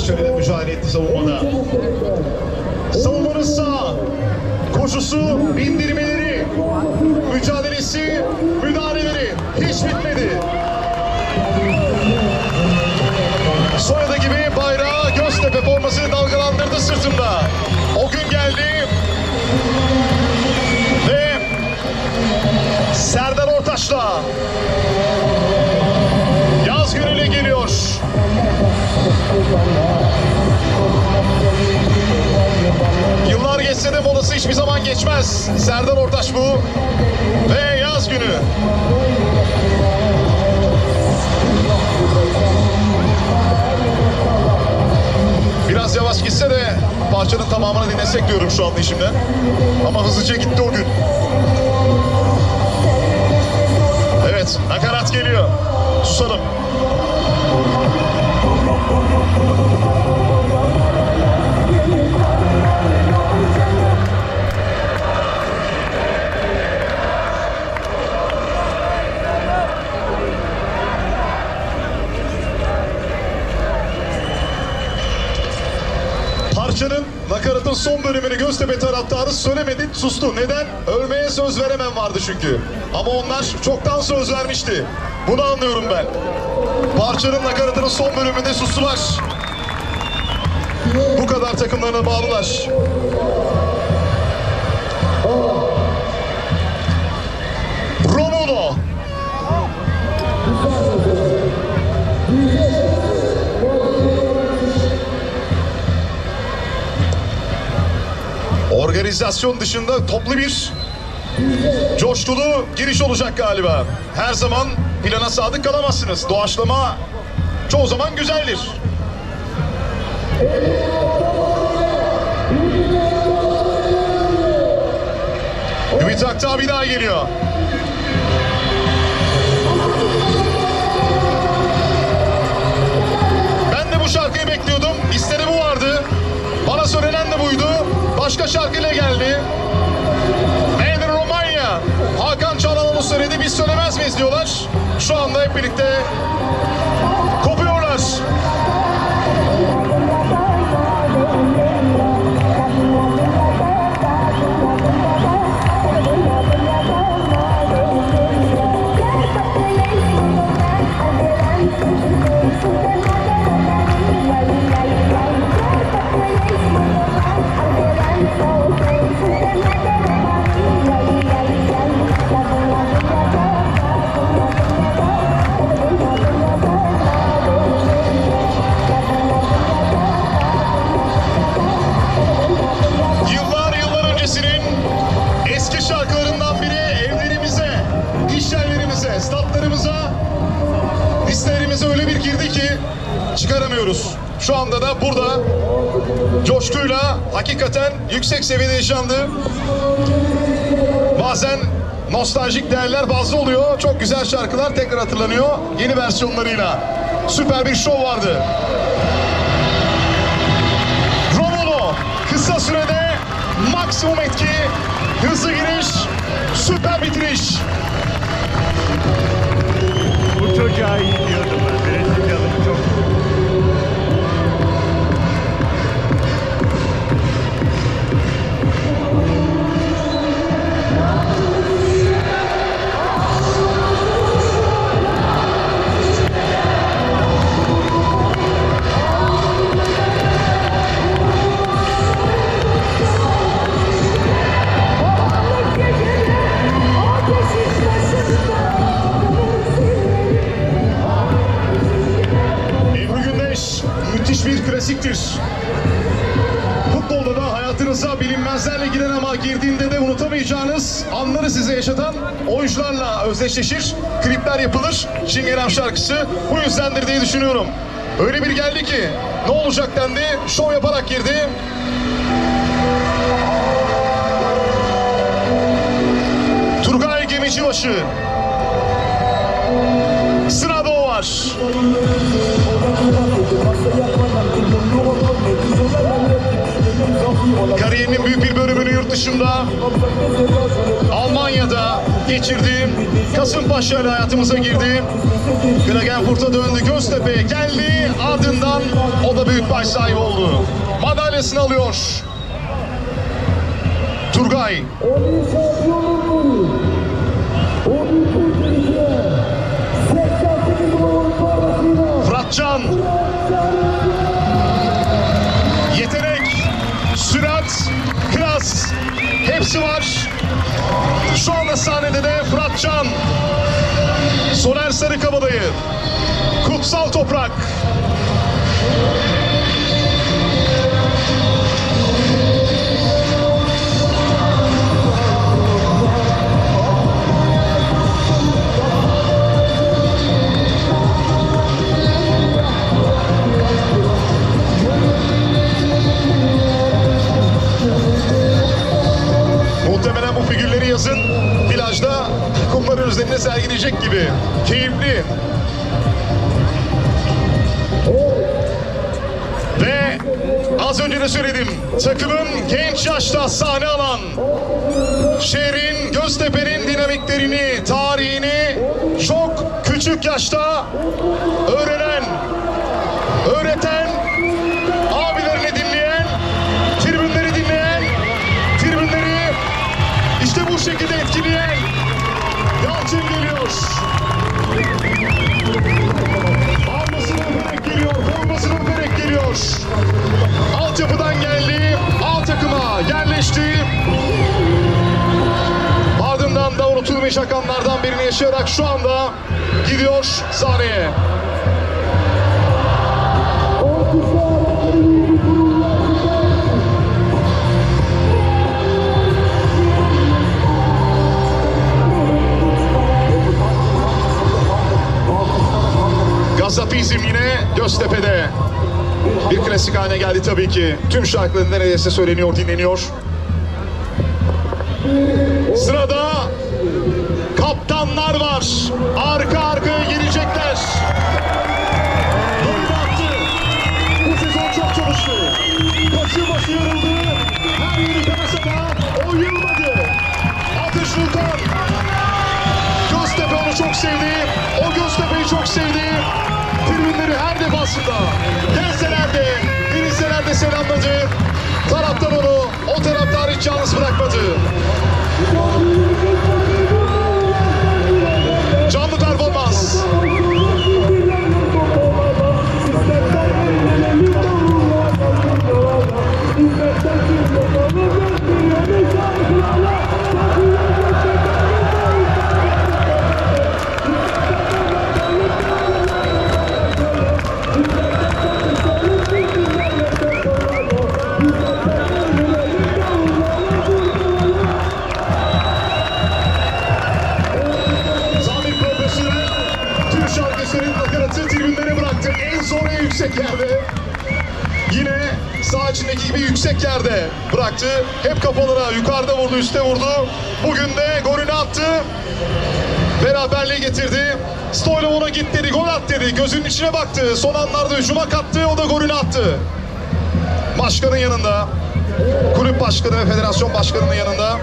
Başarıyla mücadele etti savunmada. Savunmanın sağ. Koşusu, bindirmeleri, mücadelesi, müdahaleleri hiç bitmedi. Soyadı gibi bayrağı Göztepe formasını dalgalandırdı sırtında. O gün geldi. Ve Serdar Ortaç'la molası hiçbir zaman geçmez. Serdar Ortaç bu. Ve yaz günü. Biraz yavaş gitse de parçanın tamamını dinlesek diyorum şu anda işimde. Ama hızlıca gitti o gün. Evet, nakarat geliyor. Susalım. Nakaratın son bölümünü Göztepe taraftarı söylemedi, sustu. Neden? Ölmeye söz veremem vardı çünkü. Ama onlar çoktan söz vermişti. Bunu anlıyorum ben. Parçanın nakaratının son bölümünde sustular. Bu kadar takımlarına bağlılar. Organizasyon dışında toplu bir coşkulu giriş olacak galiba. Her zaman plana sadık kalamazsınız. Doğaçlama çoğu zaman güzeldir. Ümit Aktağ bir daha geliyor. Diyorlar. Şu anda hep birlikte çıkaramıyoruz. Şu anda da burada coşkuyla hakikaten yüksek seviyede yaşandı. Bazen nostaljik değerler bazlı oluyor. Çok güzel şarkılar tekrar hatırlanıyor yeni versiyonlarıyla. Süper bir şov vardı. Romulo kısa sürede maksimum etki, hızlı giriş, süper bitiriş. Bu klasiktir. Futbolda da hayatınıza bilinmezlerle giren ama girdiğinde de unutamayacağınız anları size yaşatan oyuncularla özdeşleşir. Klipler yapılır. Çingenem şarkısı bu yüzdendir diye düşünüyorum. Öyle bir geldi ki ne olacak dendi. Şov yaparak girdi. Turgay Gemicibaşı. Sırada o var. Dışında, Almanya'da, geçirdi. Kasımpaşa ile hayatımıza girdi. Klagenfurt'a döndü. Göztepe'ye geldi. Ardından o da büyük baş sahibi oldu. Madalyasını alıyor. Turgay. Fıratcan. Klas hepsi var. Şu anda sahnede de Fıratcan. Soner Sarıkabadayı. Kutsal Toprak. Plajda kumların üzerine sergileyecek gibi. Keyifli. Ve az önce de söyledim. Takımın genç yaşta sahne alan şehrin Göztepe'nin dinamiklerini, tarihini çok küçük yaşta öğrenen, unutulmuş rakamlardan birini yaşayarak şu anda gidiyor sahneye. Gazapizm yine Göztepe'de. Bir klasik haline geldi tabii ki. Tüm şarkıları neredeyse söyleniyor, dinleniyor. Sırada kaptanlar var. Arka arkaya gelecekler. Golü attı. Bu sezon çok çalıştı. Başı başı yarıldı. Her yeri kanasa da o yılmadı. Atış Sultan. Göztepe onu çok sevdi. O Göztepe'yi çok sevdi. Tribünleri her defasında gelseler de selamladı. Yüksek yerde. Yine sağ içindeki gibi yüksek yerde bıraktı. Hep kafalara yukarıda vurdu, üstte vurdu. Bugün de golünü attı. Beraberliği getirdi. Stoylov ona git dedi, gol at dedi. Gözünün içine baktı. Son anlarda hücuma kattı, o da golünü attı. Başkanın yanında. Kulüp başkanı ve federasyon başkanının yanında.